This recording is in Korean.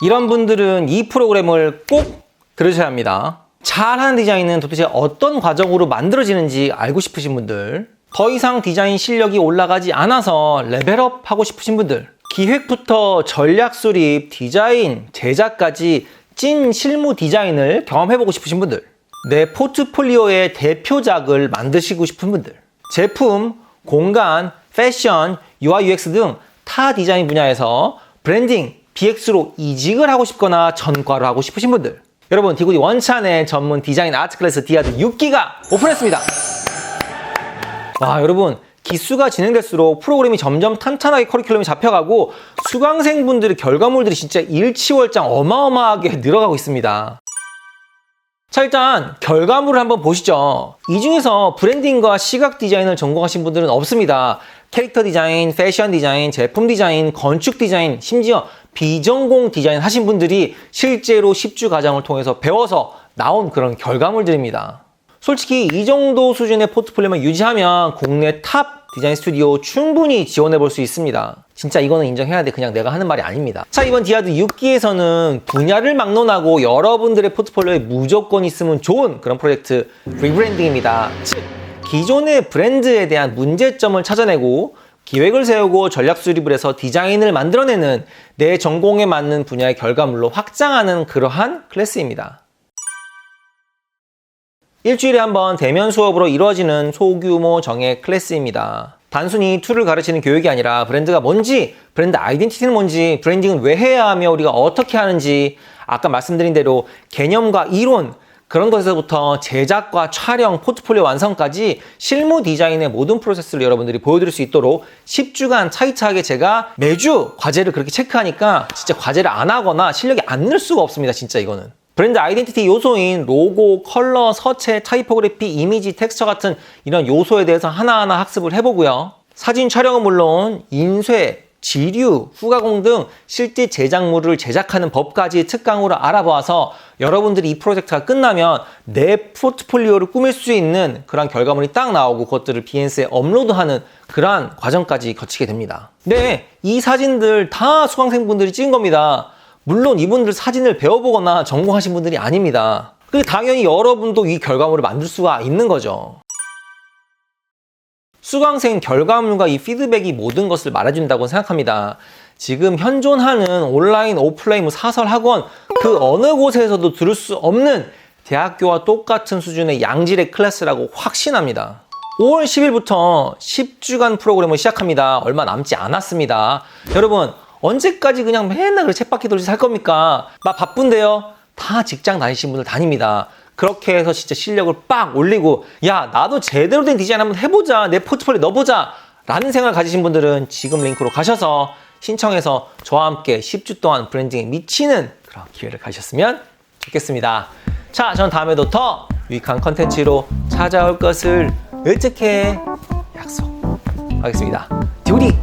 이런 분들은 이 프로그램을 꼭 들으셔야 합니다. 잘하는 디자인은 도대체 어떤 과정으로 만들어지는지 알고 싶으신 분들, 더 이상 디자인 실력이 올라가지 않아서 레벨업 하고 싶으신 분들, 기획부터 전략 수립, 디자인, 제작까지 찐 실무 디자인을 경험해보고 싶으신 분들, 내 포트폴리오의 대표작을 만드시고 싶은 분들, 제품, 공간, 패션, UI, UX 등 타 디자인 분야에서 브랜딩, BX로 이직을 하고 싶거나 전과를 하고 싶으신 분들, 여러분 디고디 원찬의 전문 디자인 아트 클래스 디아드 6기가 오픈했습니다. 와 여러분 기수가 진행될수록 프로그램이 점점 탄탄하게 커리큘럼이 잡혀가고 수강생분들의 결과물들이 진짜 일치월장 어마어마하게 늘어가고 있습니다. 자 일단 결과물을 한번 보시죠. 이 중에서 브랜딩과 시각 디자인을 전공하신 분들은 없습니다. 캐릭터 디자인, 패션 디자인, 제품 디자인, 건축 디자인, 심지어 비전공 디자인 하신 분들이 실제로 10주 과정을 통해서 배워서 나온 그런 결과물들입니다. 솔직히 이 정도 수준의 포트폴리오만 유지하면 국내 탑 디자인 스튜디오 충분히 지원해 볼 수 있습니다. 진짜 이거는 인정해야 돼. 그냥 내가 하는 말이 아닙니다. 자, 이번 디아드 6기에서는 분야를 막론하고 여러분들의 포트폴리오에 무조건 있으면 좋은 그런 프로젝트 리브랜딩입니다. 즉, 기존의 브랜드에 대한 문제점을 찾아내고 기획을 세우고 전략 수립을 해서 디자인을 만들어내는 내 전공에 맞는 분야의 결과물로 확장하는 그러한 클래스입니다. 일주일에 한 번 대면 수업으로 이루어지는 소규모 정예 클래스입니다. 단순히 툴을 가르치는 교육이 아니라 브랜드가 뭔지, 브랜드 아이덴티티는 뭔지, 브랜딩은 왜 해야 하며 우리가 어떻게 하는지, 아까 말씀드린 대로 개념과 이론, 그런 것에서부터 제작과 촬영, 포트폴리오 완성까지 실무 디자인의 모든 프로세스를 여러분들이 보여드릴 수 있도록 10주간 차이차하게 제가 매주 과제를 그렇게 체크하니까 진짜 과제를 안 하거나 실력이 안 늘 수가 없습니다. 진짜 이거는. 브랜드 아이덴티티 요소인 로고, 컬러, 서체, 타이포그래피, 이미지, 텍스처 같은 이런 요소에 대해서 하나하나 학습을 해보고요. 사진 촬영은 물론 인쇄, 지류, 후가공 등 실제 제작물을 제작하는 법까지 특강으로 알아보아서 여러분들이 이 프로젝트가 끝나면 내 포트폴리오를 꾸밀 수 있는 그런 결과물이 딱 나오고 그것들을 BNS에 업로드하는 그러한 과정까지 거치게 됩니다. 네, 이 사진들 다 수강생분들이 찍은 겁니다. 물론 이분들 사진을 배워보거나 전공하신 분들이 아닙니다. 그 당연히 여러분도 이 결과물을 만들 수가 있는 거죠. 수강생 결과물과 이 피드백이 모든 것을 말해준다고 생각합니다. 지금 현존하는 온라인, 오프라인, 뭐 사설 학원 그 어느 곳에서도 들을 수 없는 대학교와 똑같은 수준의 양질의 클래스라고 확신합니다. 5월 10일부터 10주간 프로그램을 시작합니다. 얼마 남지 않았습니다. 여러분, 언제까지 그냥 맨날 그 챗바퀴 돌지 살 겁니까? 나 바쁜데요? 다 직장 다니신 분들 다닙니다. 그렇게 해서 진짜 실력을 빡 올리고 야 나도 제대로 된 디자인 한번 해보자 내 포트폴리오 넣어보자 라는 생각을 가지신 분들은 지금 링크로 가셔서 신청해서 저와 함께 10주 동안 브랜딩에 미치는 그런 기회를 가셨으면 좋겠습니다 자 저는 다음에도 더 유익한 컨텐츠로 찾아올 것을 어떻게 약속하겠습니다 디우디